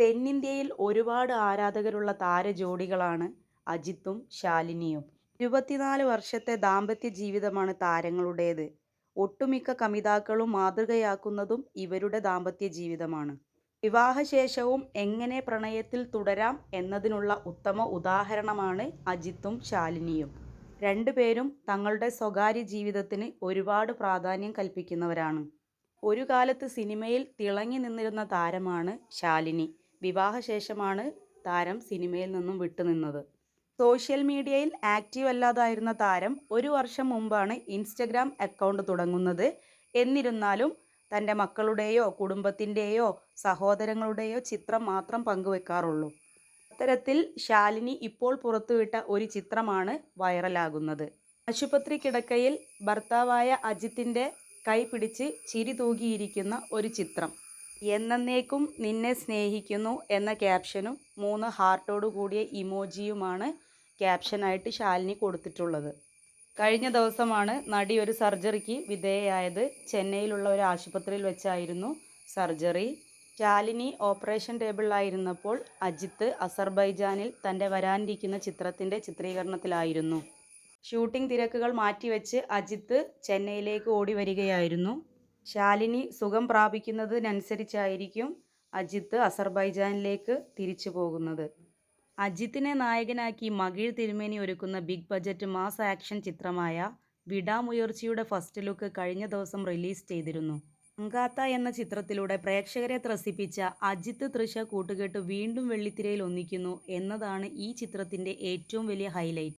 തെന്നിന്ത്യയിൽ ഒരുപാട് ആരാധകരുള്ള താരജോഡികളാണ് അജിത്തും ശാലിനിയും. ഇരുപത്തിനാല് വർഷത്തെ ദാമ്പത്യ ജീവിതമാണ് താരങ്ങളുടേത്. ഒട്ടുമിക്ക കമിതാക്കളും മാതൃകയാക്കുന്നതും ഇവരുടെ ദാമ്പത്യ ജീവിതമാണ്. വിവാഹശേഷവും എങ്ങനെ പ്രണയത്തിൽ തുടരാം എന്നതിനുള്ള ഉത്തമ ഉദാഹരണമാണ് അജിത്തും ശാലിനിയും. രണ്ടുപേരും തങ്ങളുടെ സ്വകാര്യ ജീവിതത്തിന് ഒരുപാട് പ്രാധാന്യം കൽപ്പിക്കുന്നവരാണ്. ഒരു കാലത്ത് സിനിമയിൽ തിളങ്ങി നിന്നിരുന്ന താരമാണ് ശാലിനി. വിവാഹശേഷമാണ് താരം സിനിമയിൽ നിന്നും വിട്ടുനിന്നത്. സോഷ്യൽ മീഡിയയിൽ ആക്റ്റീവ് അല്ലാതായിരുന്ന താരം ഒരു വർഷം മുമ്പാണ് ഇൻസ്റ്റഗ്രാം അക്കൗണ്ട് തുടങ്ങുന്നത്. എന്നിരുന്നാലും തന്റെ മക്കളുടെയോ കുടുംബത്തിന്റെയോ സഹോദരങ്ങളുടെയോ ചിത്രം മാത്രം പങ്കുവെക്കാറുള്ളൂ. അത്തരത്തിൽ ശാലിനി ഇപ്പോൾ പുറത്തുവിട്ട ഒരു ചിത്രമാണ് വൈറലാകുന്നത്. ആശുപത്രി കിടക്കയിൽ ഭർത്താവായ അജിത്തിന്റെ കൈ പിടിച്ച് ചിരി തൂകിയിരിക്കുന്ന ഒരു ചിത്രം. എന്നന്നേക്കും നിന്നെ സ്നേഹിക്കുന്നു എന്ന ക്യാപ്ഷനും മൂന്ന് ഹാർട്ടോട് കൂടിയ ഇമോജിയുമാണ് ക്യാപ്ഷനായിട്ട് ശാലിനി കൊടുത്തിട്ടുള്ളത്. കഴിഞ്ഞ ദിവസമാണ് നടി ഒരു സർജറിക്ക് വിധേയയായത്. ചെന്നൈയിലുള്ള ഒരു ആശുപത്രിയിൽ വെച്ചായിരുന്നു സർജറി. ശാലിനി ഓപ്പറേഷൻ ടേബിളിലായിരുന്നപ്പോൾ അജിത്ത് അസർബൈജാനിൽ തന്റെ വരാനിരിക്കുന്ന ചിത്രത്തിന്റെ ചിത്രീകരണത്തിലായിരുന്നു. ഷൂട്ടിംഗ് തിരക്കുകൾ മാറ്റിവെച്ച് അജിത്ത് ചെന്നൈയിലേക്ക് ഓടിവരികയായിരുന്നു. ശാലിനി സുഖം പ്രാപിക്കുന്നതിനനുസരിച്ചായിരിക്കും അജിത്ത് അസർബൈജാനിലേക്ക് തിരിച്ചു പോകുന്നത് അജിത്തിനെ നായകനാക്കി മകിഴ് തിരുമേനി ഒരുക്കുന്ന ബിഗ് ബജറ്റ് മാസ് ആക്ഷൻ ചിത്രമായ വിടാമുയർച്ചിയുടെ ഫസ്റ്റ് ലുക്ക് കഴിഞ്ഞ ദിവസം റിലീസ് ചെയ്തിരുന്നു. അങ്കാത്ത എന്ന ചിത്രത്തിലൂടെ പ്രേക്ഷകരെ ത്രസിപ്പിച്ച അജിത്ത് തൃശ കൂട്ടുകെട്ട് വീണ്ടും വെള്ളിത്തിരയിൽ ഒന്നിക്കുന്നു എന്നതാണ് ഈ ചിത്രത്തിന്റെ ഏറ്റവും വലിയ ഹൈലൈറ്റ്.